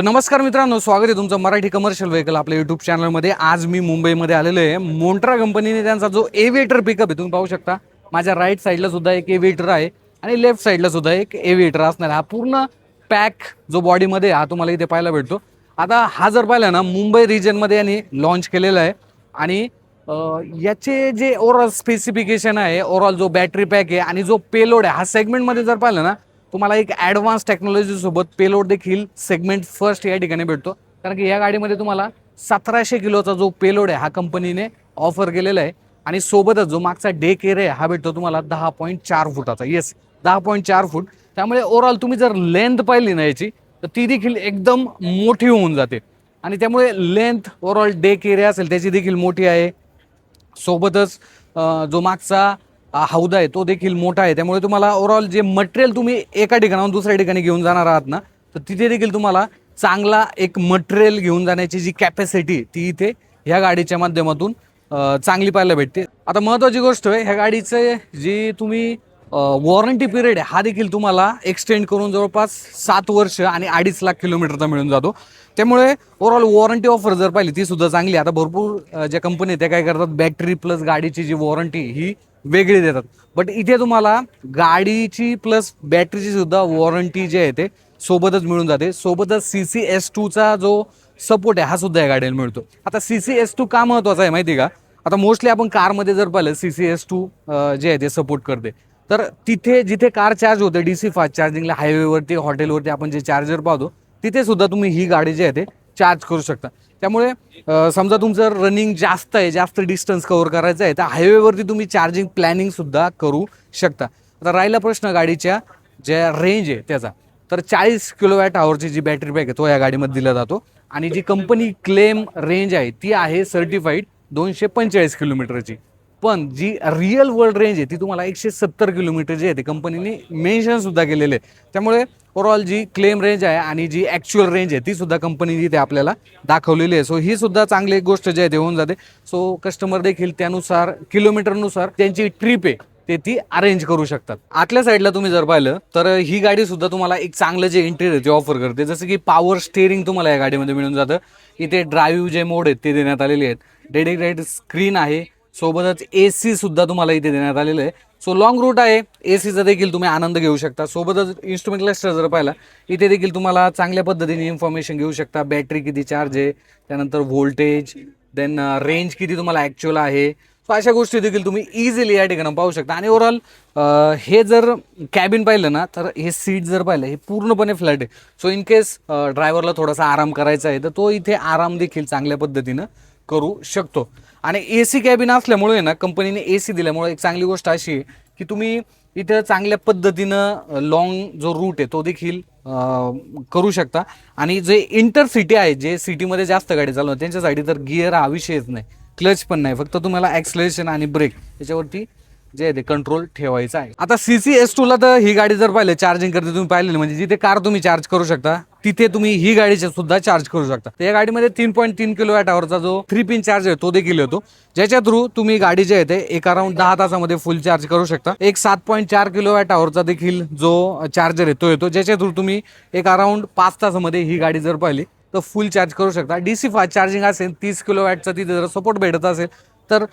तर नमस्कार मित्रांनो स्वागत आहे तुमचं मराठी कमर्शियल व्हेकल आपल्या युट्यूब चॅनलमध्ये आज मी मुंबईमध्ये आलेलो आहे. मोन्ट्रा कंपनीने त्यांचा जो एव्हिएटर पिकअप आहे तुम्ही पाहू शकता. माझ्या राईट साईडला सुद्धा एक एव्हिएटर आहे आणि लेफ्ट साईडला सुद्धा एक एव्हिएटर असणार हा पूर्ण पॅक जो बॉडीमध्ये आहे, हा तुम्हाला इथे पाहायला भेटतो. आता हा जर पाहिला ना मुंबई रिजनमध्ये यांनी लॉन्च केलेला आहे. आणि याचे जे ओव्हरऑल स्पेसिफिकेशन आहे ओव्हरऑल जो बॅटरी पॅक आहे आणि जो पेलोड आहे हा सेगमेंटमध्ये जर पाहिलं ना तुम्हाला एक ॲडव्हान्स टेक्नॉलॉजीसोबत पेलोड देखील सेगमेंट फर्स्ट या ठिकाणी भेटतो. कारण की या गाडीमध्ये तुम्हाला सतराशे किलोचा जो पेलोड आहे हा कंपनीने ऑफर केलेला आहे. आणि सोबतच जो मागचा डे केअर आहे हा भेटतो तुम्हाला दहा पॉईंट चार फुटाचा. येस दहा पॉईंट चार फूट. त्यामुळे ओव्हरऑल तुम्ही जर लेंथ पाहिली ना याची तर ती देखील एकदम मोठी होऊन जाते. आणि त्यामुळे लेंथ ओव्हरऑल डे केअर असेल त्याची देखील मोठी आहे. सोबतच जो मागचा हौदा आहे तो देखील मोठा आहे. त्यामुळे तुम्हाला ओव्हरऑल जे मटेरियल तुम्ही एका ठिकाणाहून दुसऱ्या ठिकाणी घेऊन जाणार आहात ना तर तिथे देखील तुम्हाला चांगला एक मटेरियल घेऊन जाण्याची जी कॅपॅसिटी ती इथे ह्या गाडीच्या माध्यमातून चांगली पाहायला भेटते. आता महत्त्वाची गोष्ट आहे ह्या गाडीचे जी तुम्ही वॉरंटी पिरियड आहे हा देखील तुम्हाला एक्सटेंड करून जवळपास सात वर्ष आणि अडीच लाख किलोमीटरचा मिळून जातो. त्यामुळे ओव्हरऑल वॉरंटी ऑफर जर पाहिली ती सुद्धा चांगली आता भरपूर ज्या कंपनी त्या काय करतात बॅटरी प्लस गाडीची जी वॉरंटी ही वेगळी देतात. बट इथे तुम्हाला गाडीची प्लस बॅटरीची सुद्धा वॉरंटी जी आहे ते सोबतच मिळून जाते. सोबतच सी सी एस टूचा जो सपोर्ट आहे हा सुद्धा या गाडीला मिळतो. आता सी सी एस टू का महत्त्वाचा आहे माहिती आहे का? आता मोस्टली आपण कारमध्ये जर पाहिलं सी सी एस टू जे आहे ते सपोर्ट करते. तर तिथे जिथे कार चार्ज होते डी सी फास्ट चार्जिंगला हायवेवरती हॉटेलवरती आपण जे चार्जर पाहतो तिथे सुद्धा तुम्ही ही गाडी जी आहे ते चार्ज करू शकता. त्यामुळे समजा तुमचं रनिंग जास्त आहे जास्त डिस्टन्स कव्हर करायचं आहे तर हायवेवरती तुम्ही चार्जिंग प्लॅनिंगसुद्धा करू शकता. आता राहिला प्रश्न गाडीच्या ज्या रेंज आहे त्याचा. तर चाळीस किलोवॅट आवरची जी बॅटरी बॅक आहे तो या गाडीमध्ये दिला जातो. आणि जी कंपनी क्लेम रेंज आहे ती आहे सर्टिफाईड दोनशे पंचेचाळीस किलोमीटरची पण जी रिअल वर्ल्ड रेंज आहे ती तुम्हाला एकशे सत्तर किलोमीटर जी आहे ती कंपनीने मेन्शनसुद्धा केलेले आहे. त्यामुळे ओव्हरऑल जी क्लेम रेंज आहे आणि जी ॲक्च्युअल रेंज आहे ती सुद्धा कंपनीने इथे आपल्याला दाखवलेली आहे. सो ही सुद्धा चांगली एक गोष्ट जी आहे ते होऊन जाते. सो कस्टमर देखील त्यानुसार किलोमीटरनुसार त्यांची ट्रिप आहे ते ती अरेंज करू शकतात. आतल्या साईडला तुम्ही जर पाहिलं तर ही गाडी सुद्धा तुम्हाला एक चांगलं जे इंटेरियर ते ऑफर करते. जसं की पॉवर स्टेअरिंग तुम्हाला या गाडीमध्ये मिळून जातं. इथे ड्राईव्ह जे मोड आहेत ते देण्यात आलेले आहेत. डेडिकेटेड स्क्रीन आहे. सोबतच ए सी सुद्धा तुम्हाला इथे देण्यात आलेलं आहे. सो लॉंग रूट आहे. ए सीचा देखील तुम्ही आनंद घेऊ शकता. सोबतच इन्स्ट्रुमेंट क्लस्टर जर पाहिला. इथे देखील तुम्हाला चांगल्या पद्धतीने इन्फॉर्मेशन घेऊ शकता. बॅटरी किती चार्ज आहे त्यानंतर व्होल्टेज देन रेंज किती तुम्हाला ॲक्च्युअल आहे. सो अशा गोष्टी देखील तुम्ही इझिली या ठिकाणी पाहू शकता. आणि ओव्हरऑल uh, हे जर कॅबिन पाहिलं ना तर हे सीट जर पाहिलं हे पूर्णपणे फ्लॅट आहे सो इन केस ड्रायव्हरला थोडासा आराम करायचा आहे तर तो इथे आराम देखील चांगल्या पद्धतीनं करू शकतो. आणि ए सी कॅबिन असल्यामुळे ना कंपनीने ए सी दिल्यामुळे एक चांगली गोष्ट अशी आहे की तुम्ही इथं चांगल्या पद्धतीनं लॉंग जो रूट आहे तो देखील करू शकता. आणि जे इंटर सिटी आहे जे सिटीमध्ये जास्त गाडी चालवतात त्यांच्यासाठी तर गिअर हा विषयच नाही. क्लच पण नाही. फक्त तुम्हाला ॲक्सलेशन आणि ब्रेक याच्यावरती जे आहे ते कंट्रोल ठेवायचं आहे. आता सी सी एस टूला तर ही गाडी जर पाहिलं चार्जिंग करते तुम्ही पाहिलेली म्हणजे जिथे कार तुम्ही चार्ज करू शकता तिथे तुम्ही ही गाडी सुद्धा चार्ज करू शकता. या गाडीमध्ये तीन पॉईंट तीन किलो वॅट आवरचा जो थ्री पिन चार्ज आहे तो देखील येतो. ज्याच्या थ्रू तुम्ही गाडी जे आहे ते एक अराउंड दहा तासामध्ये फुल चार्ज करू शकता. एक सात पॉईंट चार किलो वॅट आवरचा देखील जो चार्जर आहे तो येतो. ज्याच्या थ्रू तुम्ही एक अराउंड पाच तासामध्ये ही गाडी जर पाहिली तर फुल चार्ज करू शकता. डी सी फास्ट चार्जिंग असेल तीस किलो वॅटचा तिथे जर सपोर्ट भेटत असेल तर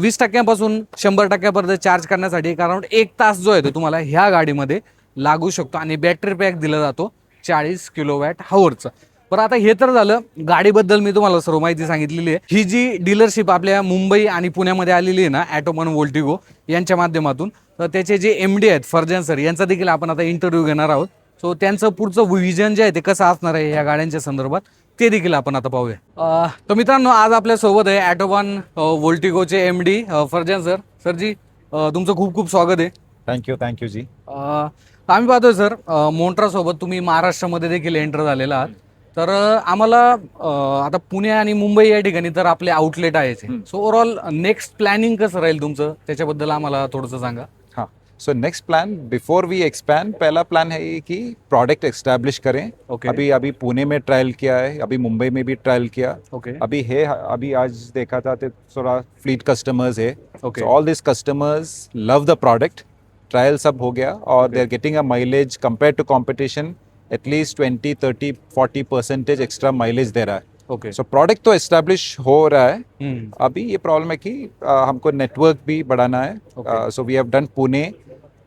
वीस टक्क्यापासून शंभर टक्क्यापर्यंत चार्ज करण्यासाठी एक अराउंड एक तास जो आहे तो तुम्हाला ह्या गाडीमध्ये लागू शकतो. आणि बॅटरी पॅक दिला जातो. चाळीस किलो वॅट हवरचं. बरं आता हे तर झालं. गाडीबद्दल मी तुम्हाला सर्व माहिती सांगितलेली आहे. ही जी डीलरशिप आपल्या मुंबई आणि पुण्यामध्ये आलेली आहे ना ॲटोमन वोल्टिगो यांच्या माध्यमातून तर त्याचे जे एम डी आहेत फर्जन सर यांचा देखील आपण आता इंटरव्ह्यू घेणार आहोत. सो त्यांचं पुढचं विजन जे आहे ते कसं असणार आहे या गाड्यांच्या संदर्भात ते देखील आपण आता पाहूया. तर मित्रांनो आज आपल्यासोबत आहे ॲटोबॉन वोल्टिगोचे एम डी फर्जन सर सरजी तुमचं खूप खूप स्वागत आहे. थँक्यू थँक्यू जी अं, आम्ही पाहतोय सर. मोंट्रा सोबत तुम्ही महाराष्ट्रामध्ये देखील एंटर झालेला आहात. तर अं, आम्हाला अं, आता पुणे आणि मुंबई या ठिकाणी तर आपले आउटलेट आहेच. सो ओव्हरऑल नेक्स्ट प्लॅनिंग कसं राहील तुमचं? त्याच्याबद्दल आम्हाला थोडंसं सांगा. हाँ. So next plan before we expand पहला प्लान है ये कि प्रोडक्ट एस्टैब्लिश करें. Okay. अभी अभी पुणे में ट्रायल किया है अभी मुंबई में भी ट्रायल किया. ओके अभी है अभी आज देखा था तो थोड़ा फ्लीट कस्टमर्स है. Okay. All this customers love the product trial सब हो गया और they are getting a mileage compare to competition at least 20 30 40 percentage extra mileage दे रहा है ओके सो प्रोडक्ट तो एस्टेब्लिश हो रहा है अभी ये प्रॉब्लम है कि हमको नेटवर्क भी बढ़ाना है so we have done Pune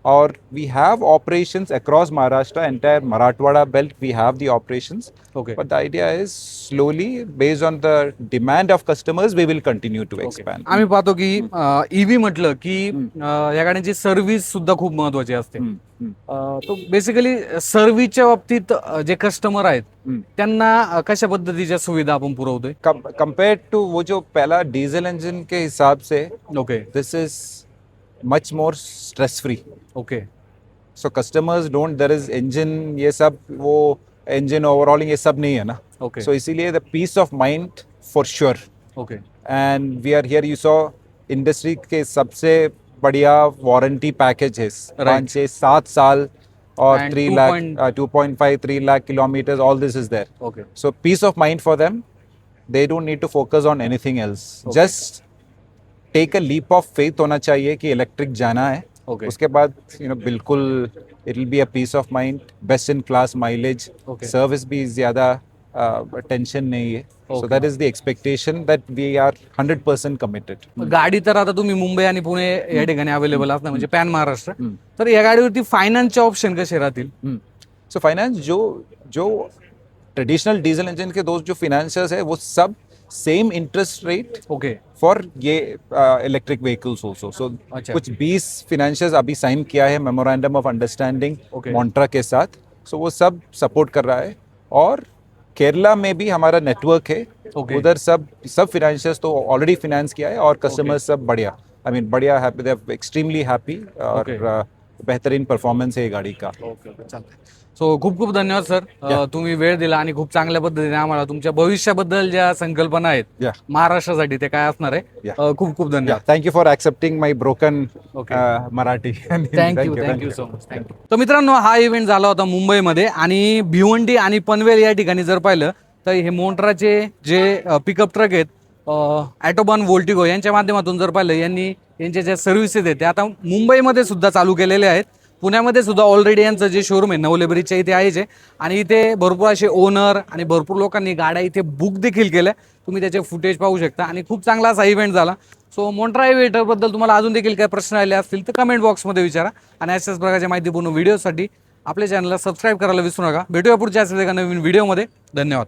और we have operations across Maharashtra entire Marathwada belt we have the operations okay But the idea is slowly, based on the demand of customers, we will continue to expand. आम्ही पाहतो की EV म्हटलं की अं, या गाड्यांची service सुद्धा खूप महत्वाची असते. हम्म, हम्म, अं, तो बेसिकली सर्व्हिसच्या बाबतीत अं, जे कस्टमर आहेत हम्म. त्यांना अं, कशा पद्धतीच्या सुविधा आपण पुरवतोय? Compared to वो जो पहला डीजल इंजन के हिसाब से okay this is much more stress free. Okay So customers don't there is engine ये सब वो engine overhauling ये सब नहीं है ना. ओके So इसीलिए the peace of mind for sure. Okay And we are here you saw industry के सबसे बढ़िया warranty package है Right. पाँच छः सात साल और And three 2 lakh point- two point five three lakh kilometres all this is there okay So peace of mind for them. They don't need to focus on anything else. Okay. Just take a leap of faith होना चाहिए कि electric जाना है। Okay उसके बाद you know बिल्कुल it will be a piece of mind best in class mileage Okay. Service भी ज़्यादा टेंशन नहीं है। So Okay. That is the expectation that we are hundred percent committed गाडी तर आता तुम्ही मुंबई आणि पुणे या ठिकाणी अवेलेबल असणार म्हणजे पॅन महाराष्ट्र हम्म. तर या गाडीवरती फायनान्सचे ऑप्शन कसे राहतील? सो फाइनेंस जो जो ट्रेडिशनल डीजल इंजन के दोस्त जो फिनेंशियर्स है वो सब same interest rate okay for ये इलेक्ट्रिक व्हीकल्स ऑल्सो सो. कुछ 20 फिनेंशियर्स अभी साइन किया है मेमोरेंडम ऑफ़ अंडरस्टैंडिंग मॉन्ट्रा के साथ सो so वो सब सपोर्ट कर रहा है और केरला में भी हमारा नेटवर्क है Okay. उधर सब सब फिनेंशियर्स तो ऑलरेडी फिनेंस किया है और कस्टमर्स okay. सब बढ़िया आई मीन बढ़िया हैप्पी एक्सट्रीमली हैप्पी और Okay. uh, बेहतरीन परफॉर्मेंस है ये गाड़ी का. Okay okay. चालतंय. सो खूप खूप धन्यवाद सर तुम्ही वेळ दिला आणि खूप चांगल्या पद्धतीने आम्हाला तुमच्या भविष्याबद्दल ज्या संकल्पना आहेत Yeah. महाराष्ट्रासाठी ते काय असणार आहे Yeah. अं, खूप खूप धन्यवाद. for accepting my broken Okay. uh, Marathi. Thank you thank you so much thank you तर मित्रांनो हा इव्हेंट झाला होता मुंबईमध्ये आणि भिवंडी आणि पनवेल या ठिकाणी जर पाहिलं तर हे मोंट्राचे जे पिकअप ट्रक आहेत ॲटोबॉन वोल्टिगो यांच्या माध्यमातून जर पाहिलं यांनी यांच्या ज्या सर्व्हिसेस आहेत त्या आता मुंबईमध्ये सुद्धा चालू केलेले आहेत. पुण्यामध्ये सुद्धा ऑलरेडी यांचं जे शोरूम आहे नवलेबरीच्या इथे आहे जे. आणि इथे भरपूर असे ओनर आणि भरपूर लोकांनी गाड्या इथे बुक देखील केल्या. तुम्ही त्याचे फुटेज पाहू शकता. आणि खूप चांगला असा इव्हेंट झाला. सो मोंट्रा इव्हेंटबद्दल तुम्हाला अजून देखील काही प्रश्न आले असतील तर कमेंट बॉक्समध्ये विचारा. आणि अशाच प्रकारच्या माहितीपूर्ण व्हिडिओसाठी आपल्या चॅनलला सबस्क्राईब करायला विसरू नका. भेटूया पुढच्या असेल एका नवीन व्हिडिओमध्ये धन्यवाद.